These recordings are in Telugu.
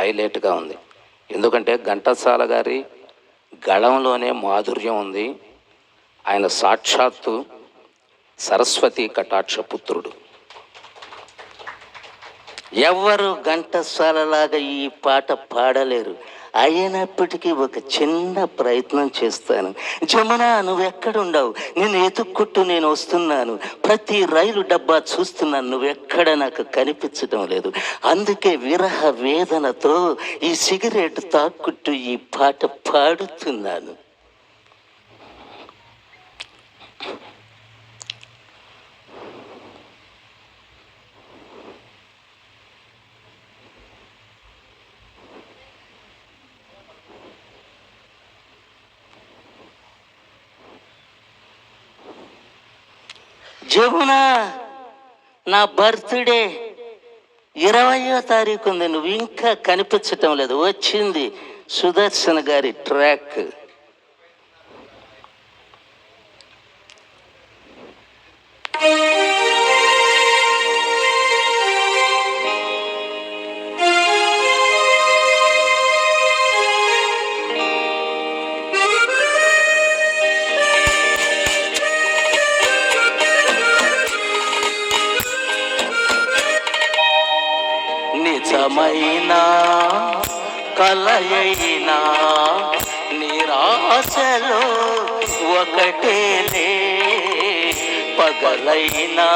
హైలైట్గా ఉంది. ఎందుకంటే ఘంటసాల గారి గళంలోనే మాధుర్యం ఉంది. ఆయన సాక్షాత్తు సరస్వతి కటాక్ష పుత్రుడు. ఎవరు ఘంటసాలలాగా ఈ పాట పాడలేరు. అయినప్పటికీ ఒక చిన్న ప్రయత్నం చేస్తాను. జమున నువ్వెక్కడుండవు? నేను ఎతుక్కుంటూ నేను వస్తున్నాను. ప్రతి రైలు డబ్బా చూస్తున్నాను నువ్వెక్కడ నాకు కనిపించడం లేదు. అందుకే విరహ వేదనతో ఈ సిగరెట్ తాక్కుంటూ ఈ పాట పాడుతున్నాను. జమున నా బర్త్డే ఇరవయో తారీఖు ఉంది. నువ్వు ఇంకా కనిపించటం లేదు. వచ్చింది సుదర్శన్ గారి ట్రాక్. నిజమైన కలయైనా నిరాశలో ఒకటేలే పగలైనా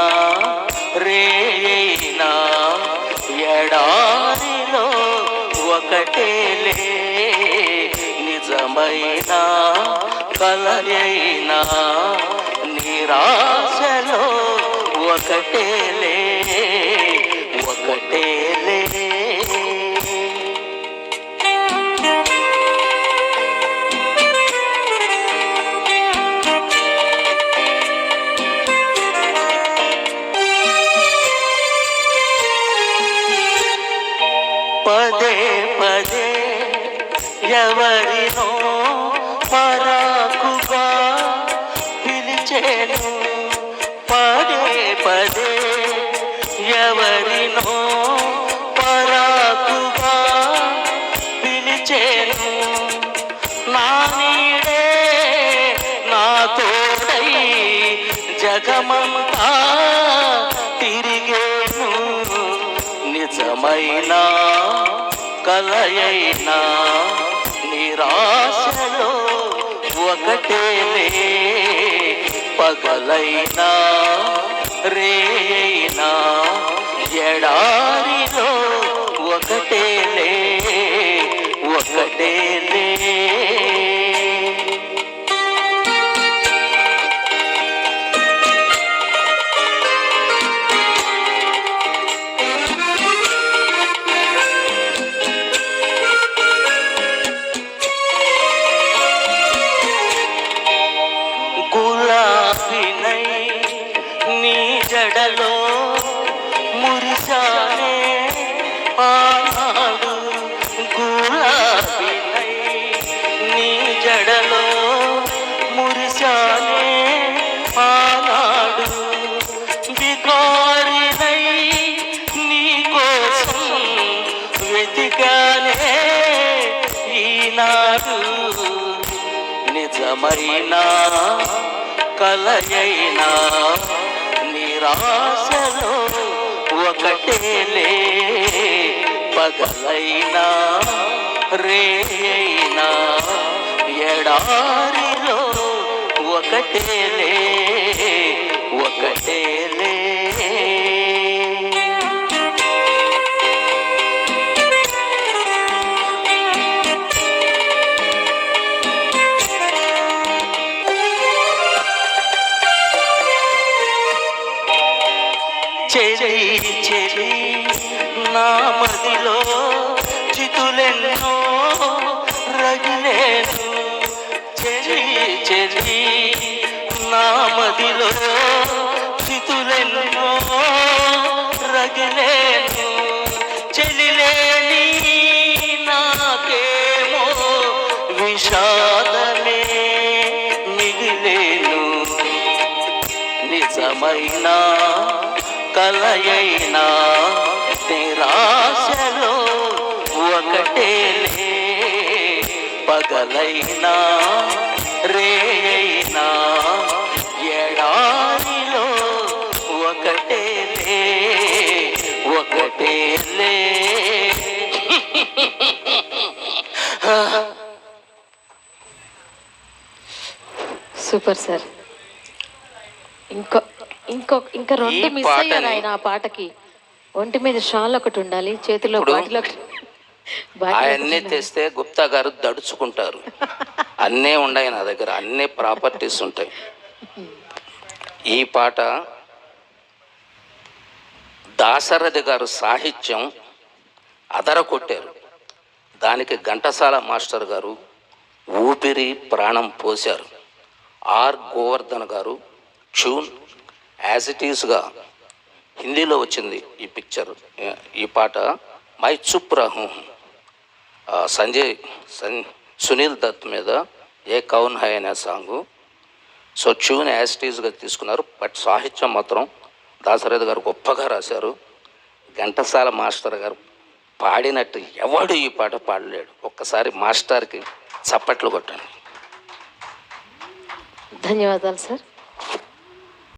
రేయైనా ఎడారిలో ఒకటేలే నిజమైన కలయైనా నిరాశలో ఒకటేలే ఒకటేలే పదే పదే ఎవరినో పరాకుగా పిలిచేను. పదే పదే ఎవరినో పరాకుగా పిలిచేను. నా నీడే నా తోడై జగమంతా నిజమైనా కలయైనా నిరాశలో ఒకటేలే పగలైనా రేయినా ఎడారిలో ఒకటేలే ఒకటే నీ జడలో మురిసానే పాడు గులాబినై నీ జడలో మురిసానే పాడు వికారినై నీ కోసం వెతికానే ఈనాడు. నిజమైనా కలయైనా నిరాశలో ఒకటేలే పగలైనా రేయైనా ఎడారిలో ఒకటేలే ఒకటేలే. చెలి చెలి నా మదిలో చితులెన్నో రగిలేను. చెలి చెలి నా మదిలో చితులెన్నో రగిలేను. చెలిలేని నాకేమో విషాదమే మిగిలేను. నిజమైనా కలయైనా నిరాశలో ఒక పగలైనా రేయైనా ఎడారిలో ఒకటేలే ఒకటేలే సూపర్ సార్. ఇంకో ఇంకో ఇంకా రెండు మిస్ అయ్యారు ఆయన ఆ పాటకి. ఒంటి మీద షాల్ ఒకటి ఉండాలి చేతిలో బాటిల్ ఒకటి అవన్నీ. తెస్తే గుప్తా గారు దడుచుకుంటారు. అన్నీ ఉన్నాయి నా దగ్గర అన్ని ప్రాపర్టీస్ ఉంటాయి. ఈ పాట దాశరథి గారు సాహిత్యం అదర కొట్టారు దానికి ఘంటసాల మాస్టర్ గారు ఊపిరి ప్రాణం పోశారు. ఆర్ గోవర్ధన్ గారు ట్యూన్ యాజ్ ఇట్ ఈస్గా హిందీలో వచ్చింది ఈ పిక్చర్ ఈ పాట మై చుప్ రాహు సంజయ్ సన్ సునీల్ దత్ మీద ఏ కౌన్ హై అనే సాంగు సో ట్యూన్ యాస్టీస్గా తీసుకున్నారు. బట్ సాహిత్యం మాత్రం దాసరథి గారు గొప్పగా రాశారు. ఘంటసాల మాస్టర్ గారు పాడినట్టు ఎవడు ఈ పాట పాడలేడు. ఒక్కసారి మాస్టర్కి చప్పట్లు కొట్టండి. ధన్యవాదాలు సార్.